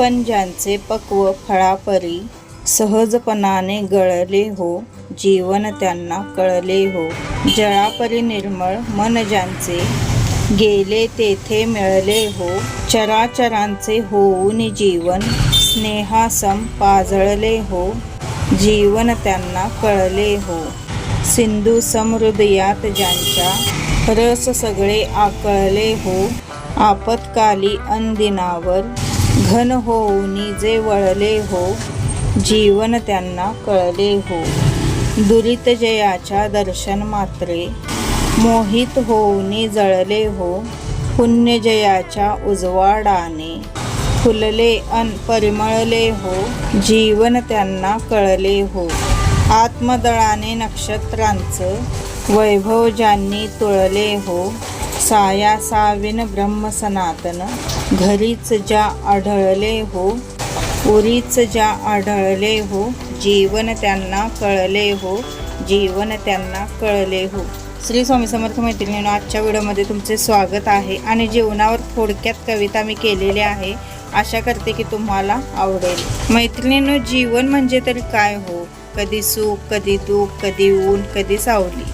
पण ज्यांचे पक्व फळापरी सहजपणाने गळले हो जीवन त्यांना कळले हो. जळापरी निर्मळ मन ज्यांचे गेले तेथे मिळले हो. चराचरांचे होऊन जीवन स्नेहासम पाजळले हो. जीवन त्यांना कळले हो. सिंधू समृदयात ज्यांच्या रस सगळे आकळले हो. आपत्काली अंदिनावर घन होऊनी जे वळले हो जीवन त्यांना कळले हो. दुरित जयाच्या दर्शन मात्रे मोहित होऊनी जळले हो पुण्यजयाच्या उजवाडाने. फुलले अन परिमळले हो जीवन त्यांना कळले हो. आत्मदळाने नक्षत्रांचं वैभव ज्यांनी तुळले हो साया साविन ब्रह्म सनातन घरीच ज्या आढळले हो उरीच ज्या आढळले हो जीवन त्यांना कळले हो जीवन त्यांना कळले हो. श्री स्वामी समर्थ मैत्रिणींनो आजच्या व्हिडिओमध्ये तुमचे स्वागत आहे आणि जीवनावर थोडक्यात कविता मी केलेली आहे. आशा करते की तुम्हाला आवडेल. मैत्रिणीनं जीवन म्हणजे तरी काय हो? कधी सुख कधी दुःख कधी ऊन कधी सावली.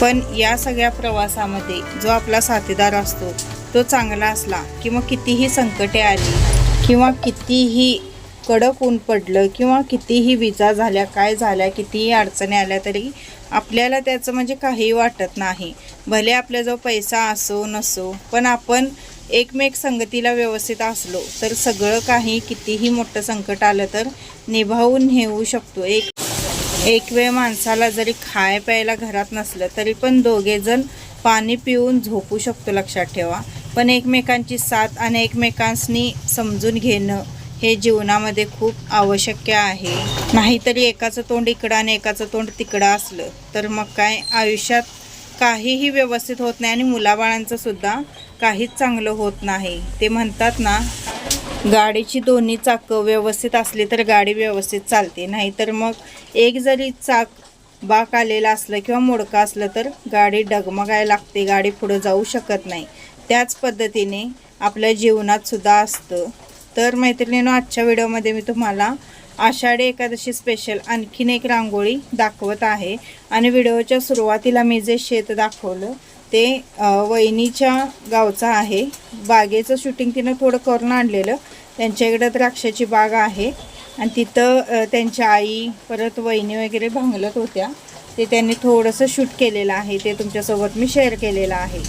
पण या सगळ्या प्रवासामध्ये जो आपला साथीदार असतो तो चांगला असला किंवा कितीही संकटे आली किंवा कितीही कडक ऊन पडलं किंवा कितीही विजा झाल्या काय झाल्या कितीही अडचणी आल्या तरी आपल्याला त्याचं म्हणजे काही वाटत नाही. भले आपल्याजवळ पैसा असो नसो पण आपण एकमेक संगतीला व्यवस्थित असलो तर सगळं काही कितीही मोठं संकट आलं तर निभावून नेऊ शकतो. एक एक वेळ माणसाला जरी खाय प्यायला घरात नसलं तरी पण दोघेजण पाणी पिऊन झोपू शकतो लक्षात ठेवा. पण एकमेकांची साथ आणि एकमेकांनी समजून घेणं हे जीवनामध्ये खूप आवश्यक आहे. नाहीतरी एकाचं तोंड इकडं आणि एकाचं तोंड तिकडं असलं तर मग काय? आयुष्यात काहीही व्यवस्थित होत नाही आणि मुलाबाळांचं सुद्धा काहीच चांगलं होत नाही. ते म्हणतात ना गाडीची दोन्ही चाकं व्यवस्थित असली तर गाडी व्यवस्थित चालते. नाहीतर मग एक जरी चाक बाक आलेलं असलं किंवा मोडकं असलं तर गाडी डगमगायला लागते गाडी पुढं जाऊ शकत नाही. त्याच पद्धतीने आपल्या जीवनात सुद्धा असतं. तर मैत्रिणीनं आजच्या व्हिडिओमध्ये मी तुम्हाला आषाढी एकादशी स्पेशल आणखीन एक रांगोळी दाखवत आहे. आणि व्हिडिओच्या सुरुवातीला मी जे शेत दाखवलं ते वहिनीच्या गावचा आहे. बागेचं शूटिंग तिनं थोडं करून आणलेलं. त्यांच्या इकडं द्राक्षाची बाग आहे. आणि तिथं त्यांच्या आई परत वहिनी वगैरे भांगलत होत्या. ते त्यांनी थोडंसं शूट केलेलं आहे. ते तुमच्यासोबत मी शेअर केलेलं आहे.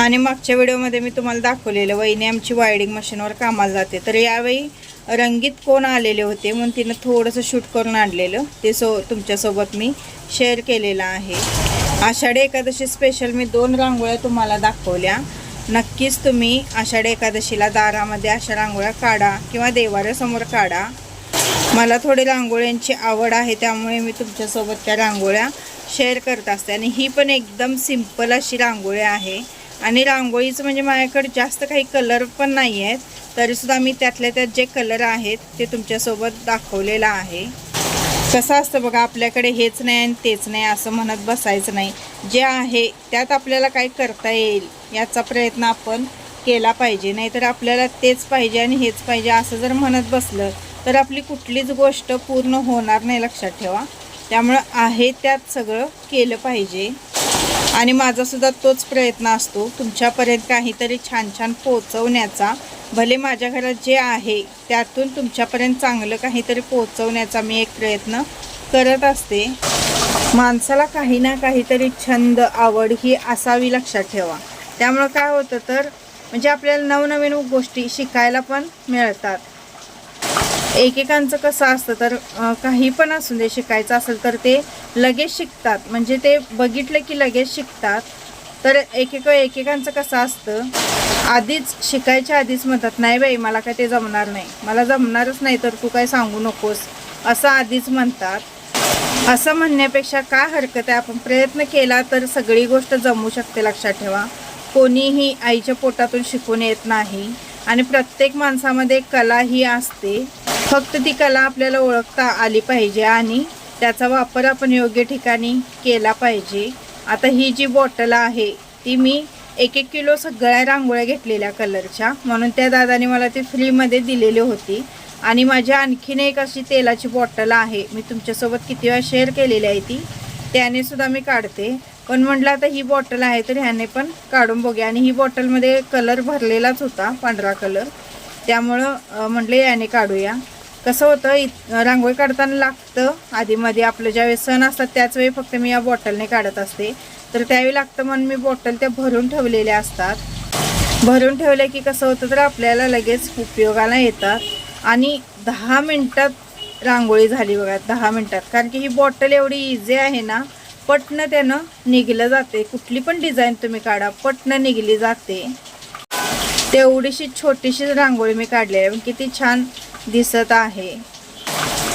आणि मागच्या व्हिडिओमध्ये मी तुम्हाला दाखवलेलं वहिनी आमची वायडिंग मशीनवर कामाला जाते. तर यावेळी रंगीत कोण आलेले होते म्हणून तिनं थोडंसं शूट करून आणलेलं. ते सो तुमच्यासोबत मी शेअर केलेलं आहे. आषाढी एकादशी स्पेशल मी दोन रांगोळ्या तुम्हाला दाखवल्या. नक्कीच तुम्ही आषाढी एकादशीला दारामध्ये अशा रांगोळ्या काढा किंवा देवाऱ्यासमोर काढा. मला थोडी रांगोळ्यांची आवड आहे त्यामुळे मी तुमच्यासोबत त्या रांगोळ्या शेअर करत असते. आणि ही पण एकदम सिंपल अशी रांगोळी आहे. आणि रांगोळीचं म्हणजे माझ्याकडे जास्त काही कलर पण नाही आहेत तरीसुद्धा मी त्यातल्या त्यात जे कलर आहेत ते तुमच्यासोबत दाखवलेलं आहे. कसं असतं बघा आपल्याकडे हेच नाही आणि तेच नाही असं म्हणत बसायचं नाही. जे आहे त्यात आपल्याला काय करता येईल याचा प्रयत्न आपण केला पाहिजे. नाहीतर आपल्याला तेच पाहिजे आणि हेच पाहिजे असं जर म्हणत बसलं तर आपली कुठलीच गोष्ट पूर्ण होणार नाही लक्षात ठेवा. त्यामुळं आहे त्यात सगळं केलं पाहिजे. आणि माझासुद्धा तोच प्रयत्न असतो तुमच्यापर्यंत काहीतरी छान छान पोचवण्याचा भले माझ्या घरात जे आहे त्यातून तुमच्यापर्यंत चांगलं काहीतरी पोचवण्याचा मी एक प्रयत्न करत असते. माणसाला काही ना काहीतरी छंद आवड ही असावी लक्षात ठेवा. त्यामुळं काय होतं तर म्हणजे आपल्याला नवनवीन गोष्टी शिकायला पण मिळतात. एकेकांचं कसं असतं तर काही पण असू दे शिकायचं असेल तर ते लगेच शिकतात. म्हणजे ते बघितलं की लगेच शिकतात. तर एकेक एकेकांचं कसं असतं आधीच शिकायच्या आधीच म्हणतात नाही बाई मला काय ते जमणार नाही. मला जमणारच नाही तर तू काय सांगू नकोस. असं आधीच म्हणतात. असं म्हणण्यापेक्षा काय हरकत आहे? आपण प्रयत्न केला तर सगळी गोष्ट जमू शकते लक्षात ठेवा. कोणीही आईच्या पोटातून शिकून येत नाही. आणि प्रत्येक माणसामध्ये कला ही असते फक्त ती कला आपल्याला ओळखता आली पाहिजे आणि त्याचा वापर आपण योग्य ठिकाणी केला पाहिजे. आता ही जी बॉटल आहे ती मी एक एक किलो सगळ्या रांगोळ्या घेतलेल्या कलरच्या म्हणून त्या दादाने मला ती फ्रीमध्ये दिलेली होती. आणि माझी आणखीन एक अशी तेलाची बॉटल आहे मी तुमच्यासोबत किती वेळा शेअर केलेली आहे ती त्याने सुद्धा मी काढते. पण म्हटलं आता ही बॉटल आहे तर ह्याने पण काढून बघूया. आणि ही बॉटलमध्ये कलर भरलेलाच होता पांढरा कलर त्यामुळं म्हटलं याने काढूया. कसं होतं इत रांगोळी काढताना लागतं. आधीमध्ये आपलं ज्यावेळेस सण असतात त्याच वेळी फक्त मी या बॉटलने काढत असते. तर त्यावेळी लागतं म्हणून मी बॉटल त्या भरून ठेवलेल्या असतात. भरून ठेवल्या की कसं होतं तर आपल्याला लगेच उपयोगाला येतात. आणि दहा मिनटात रांगोळी झाली बघा दहा मिनटात. कारण की ही बॉटल एवढी इझी आहे ना पटनं त्यानं निघलं जाते. कुठली पण डिझाईन तुम्ही काढा पटनं निघली जाते. तेवढीशी छोटीशी रांगोळी मी काढली आहे. किती छान दिसत आहे.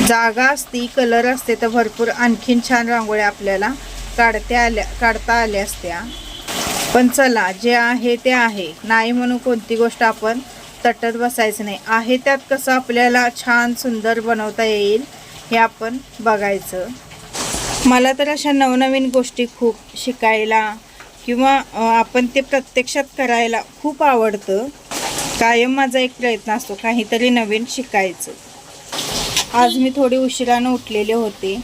जागा असती कलर असते तर भरपूर आणखीन छान रांगोळ्या आपल्याला काढत्या आल्या काढता आल्या असत्या. पण चला जे आहे ते आहे. नाही म्हणून कोणती गोष्ट आपण तटत बसायचं नाही. आहे त्यात कसं आपल्याला छान सुंदर बनवता येईल हे आपण बघायचं. मला तर अशा नवनवीन गोष्टी खूप शिकायला किंवा आपण ते प्रत्यक्षात करायला खूप आवडतं. कायम माझा एक प्रयत्न असतो काहीतरी नवीन शिकायचं. आज मी थोडी उशिरानं उठलेले होते.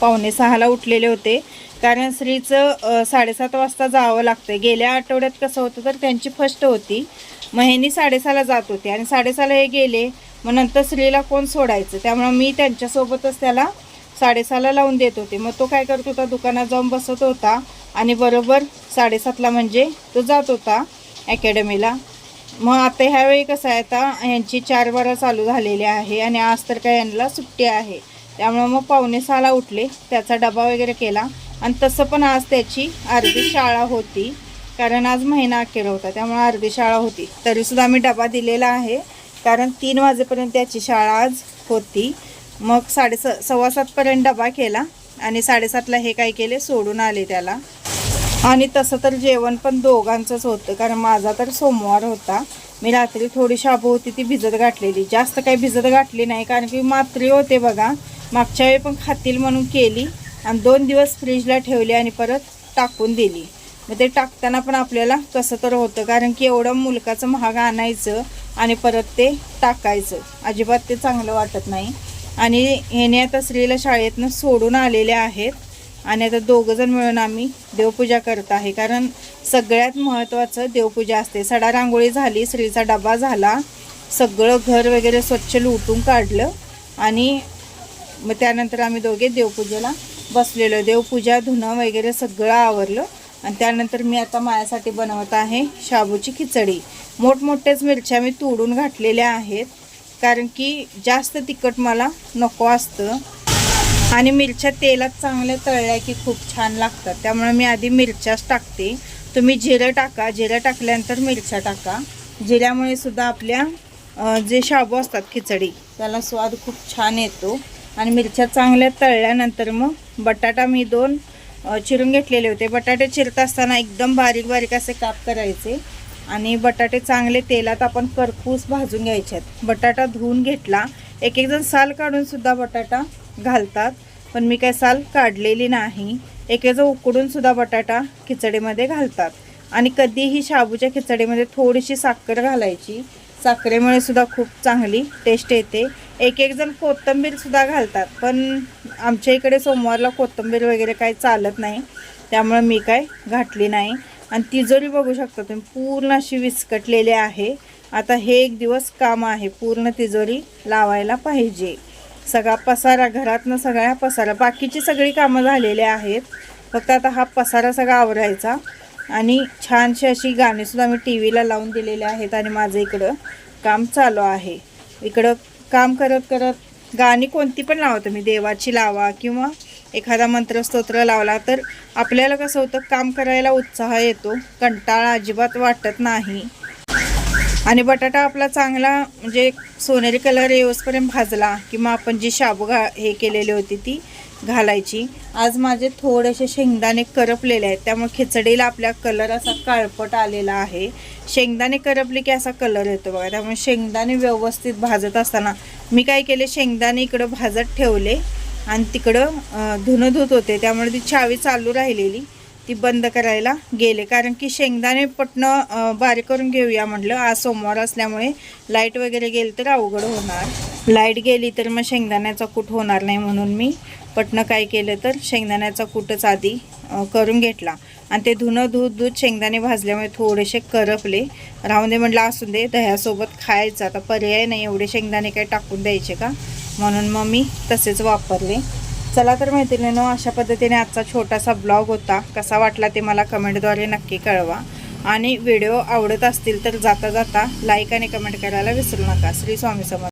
पावणे सहाला उठलेले होते. कारण श्रीचं साडेसात वाजता जावं लागतं गेल्या आठवड्यात कसं होतं तर त्यांची फर्स्ट होती. मग ह्यांनी साडेसहाला जात होते आणि साडेसहाला हे गेले. मग नंतर श्रीला कोण सोडायचं? त्यामुळं मी त्यांच्यासोबतच त्याला साडेसहाला लावून देत होते. मग तो काय करत होता? दुकानात जाऊन बसत होता आणि बरोबर साडेसातला म्हणजे तो जात होता अकॅडमीला. मग आता ह्यावेळी कसं आहे आता यांची चार बारा चालू झालेली आहे आणि आज तर काय यांना सुट्टी आहे. त्यामुळं मग पावणे सहाला उठले त्याचा डबा वगैरे केला. आणि तसं पण आज त्याची अर्धी शाळा होती. कारण आज महिना अखेर होता त्यामुळे अर्धी शाळा होती. तरीसुद्धा आम्ही डबा दिलेला आहे. कारण तीन वाजेपर्यंत त्याची शाळा आज होती. मग साडेस सव्वा सातपर्यंत डबा केला आणि साडेसातला हे काय केले सोडून आले त्याला. आणि तसं तर जेवण पण दोघांचंच होतं कारण माझा तर सोमवार होता. मी रात्री थोडी शाबू होती ती भिजत घातलेली. जास्त काही भिजत घातली नाही कारण की मात्री होते बघा. मागच्या वेळी पण खातील म्हणून केली आणि दोन दिवस फ्रीजला ठेवली आणि परत टाकून दिली. मग ते टाकताना पण आपल्याला कसं तर होतं कारण की एवढं मुलकाचं महाग आणायचं आणि परत ते टाकायचं. अजिबात ते चांगलं वाटत नाही. आणि ह्याने आता स्त्रीला शाळेतनं सोडून आलेले आहेत. आणि आता दोघंजण मिळून आम्ही देवपूजा करत आहे. कारण सगळ्यात महत्त्वाचं देवपूजा असते. सडा रांगोळी झाली स्त्रीचा डबा झाला सगळं घर वगैरे स्वच्छ लुटून काढलं आणि मग त्यानंतर आम्ही दोघे देवपूजेला बसलेलो. देवपूजा धुणं वगैरे सगळं आवरलं आणि त्यानंतर मी आता माझ्यासाठी बनवत आहे शाबूची खिचडी. मोठमोठ्याच मिरच्या मी तोडून घातलेल्या आहेत. कारण की जास्त तिखट मला नको असतं. आणि मिरच्या तेलात चांगल्या तळल्या की खूप छान लागतात. त्यामुळे मी आधी मिरच्याच टाकते. तुम्ही जिरं टाका. जिरं टाकल्यानंतर मिरच्या टाका. जिऱ्यामुळे सुद्धा आपल्या जे शाबू असतात खिचडी त्याला स्वाद खूप छान येतो. आणि मिरच्या चांगल्या तळल्यानंतर मग बटाटा मी दोन चिरून घेतलेले होते. बटाटे चिरत असताना एकदम बारीक बारीक असे काप करायचे. आणि बटाटे चांगले तेलात आपण करपूस भाजून घ्यायचे आहेत. बटाटा धुवून घेतला. एक एक जण साल काढून सुद्धा बटाटा घालतात. पण मी काय साल काढलेली नाही. एकेज उकडूनसुद्धा उकडून सुद्धा बटाटा खिचडीमध्ये घालतात. आणि कधीही शाबूच्या खिचडीमध्ये थोडीशी साखर घालायची. साखरेमुळे सुद्धा खूप चांगली टेस्ट येते. एक एक जण कोथंबीरसुद्धा घालतात. पण आमच्या इकडे सोमवारला कोथिंबीर वगैरे काही चालत नाही. त्यामुळे मी काय घातली नाही. आणि तिजोरी बघू शकता तुम्ही पूर्ण अशी विस्कटलेली आहे. आता हे एक दिवस काम आहे. पूर्ण तिजोरी लावायला पाहिजे. सगळा पसारा घरातनं सगळ्या पसारा बाकीची सगळी कामं झालेली आहेत. फक्त आता हा पसारा सगळा आवरायचा आणि छानशी अशी गाणीसुद्धा मी टी व्हीला लावून दिलेले आहेत आणि माझं इकडं काम चालू आहे. इकडं काम करत करत गाणी कोणती पण लावा तुम्ही देवाची लावा किंवा एखादा मंत्रस्तोत्र लावला तर आपल्याला कसं होतं काम करायला उत्साह येतो कंटाळा अजिबात वाटत नाही. आणि बटाटा आपला चांगला म्हणजे सोनेरी कलर येऊसपर्यंत भाजला किंवा आपण जी शाबू घा हे केलेली होती ती घालायची. आज माझे थोडेसे शेंगदाणे करपलेले आहेत. त्यामुळे खिचडीला आपल्या कलर असा काळपट आलेला आहे. शेंगदाणे करपले की असा कलर येतो बघा. त्यामुळे शेंगदाणे व्यवस्थित भाजत असताना मी काय केले शेंगदाणे इकडं भाजत ठेवले आणि तिकडं धुणं धुत होते. त्यामुळे ती चावी चालू राहिलेली. ती बंद करायला गेले. कारण की शेंगदाणे पटणं बारीक करून घेऊया म्हटलं. आज सोमवार असल्यामुळे लाइट वगैरे गेली तर अवघड होणार. लाइट गेली तर मग शेंगदाण्याचा कूट होणार नाही म्हणून मी पटणं काय केलं तर शेंगदाण्याचा कूटच आधी करून घेतला. आणि ते धुणं दूध दूध शेंगदाणे भाजल्यामुळे थोडेसे करपले. राहून दे म्हटलं असून दे दह्यासोबत खायचं. आता पर्याय नाही एवढे शेंगदाणे काय टाकून द्यायचे का? म्हणून मग मी तसेच वापरले. चला तर मैत्रिणीनो अशा पद्धतीने आजचा छोटासा ब्लॉग होता. कसा वाटला ते मला कमेंटद्वारे नक्की कळवा. आणि व्हिडिओ आवडत असतील तर जाता जाता लाईक आणि कमेंट करायला विसरू नका. श्री स्वामी समर्थ.